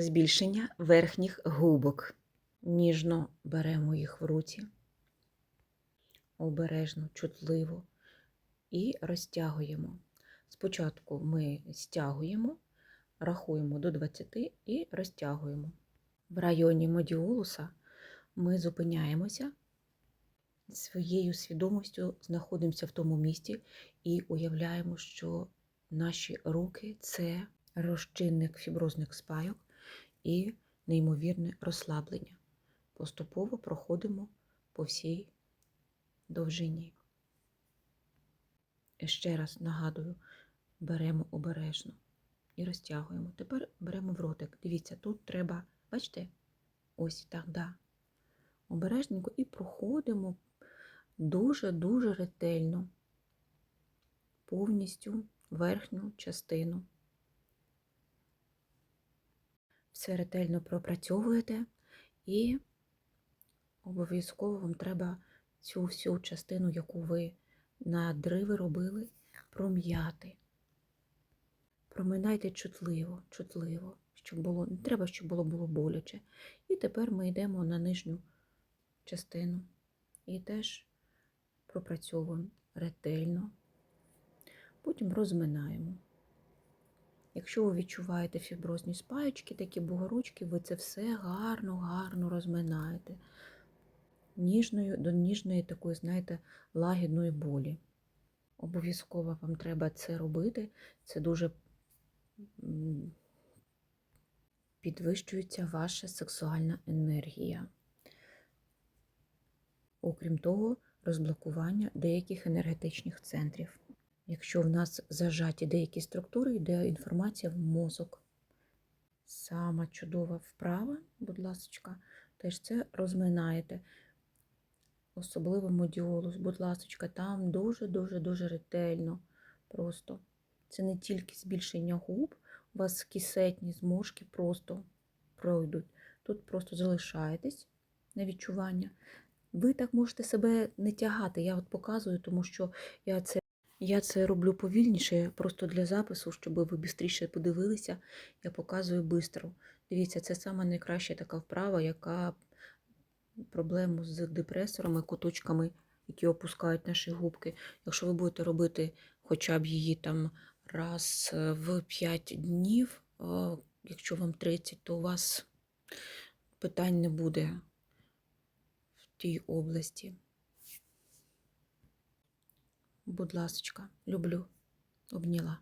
Збільшення верхніх губок. Ніжно беремо їх в руці, обережно, чутливо і розтягуємо. Спочатку ми стягуємо, рахуємо до 20 і розтягуємо. В районі медіолуса ми зупиняємося, своєю свідомістю знаходимося в тому місці і уявляємо, що наші руки це розчинник фіброзних спайок і неймовірне розслаблення. Поступово проходимо по всій довжині. Ще раз нагадую, беремо обережно і розтягуємо. Тепер беремо в ротик. Дивіться, тут треба, бачите, ось так, да. Обережненько і проходимо дуже-дуже ретельно повністю верхню частину. Все ретельно пропрацьовуєте і обов'язково вам треба цю всю частину, яку ви надриви робили, пром'яти. Проминайте чутливо, чутливо, щоб було, не треба, щоб було, було боляче. І тепер ми йдемо на нижню частину і теж пропрацьовуємо ретельно. Потім розминаємо. Якщо ви відчуваєте фіброзні спаєчки, такі бугорочки, ви це все гарно-гарно розминаєте. Ніжною, до ніжної такої, знаєте, лагідної болі. Обов'язково вам треба це робити. Це дуже підвищується ваша сексуальна енергія. Окрім того, розблокування деяких енергетичних центрів. Якщо в нас зажаті деякі структури, йде інформація в мозок. Сама чудова вправа, будь ласка, теж це розминаєте. Особливо модіолус, будь ласка, там дуже-дуже-дуже ретельно. Просто це не тільки збільшення губ, у вас кисетні зморшки просто пройдуть. Тут просто залишаєтесь на відчування. Ви так можете себе не тягати. Я от показую, тому що я це я це роблю повільніше, просто для запису, щоб ви швидше подивилися. Я показую швидко. Дивіться, це саме найкраща така вправа, яка проблему з депресорами, куточками, які опускають наші губки. Якщо ви будете робити хоча б її там раз в 5 днів, якщо вам 30, то у вас питань не буде в тій області. Будь ласочка, люблю, обняла.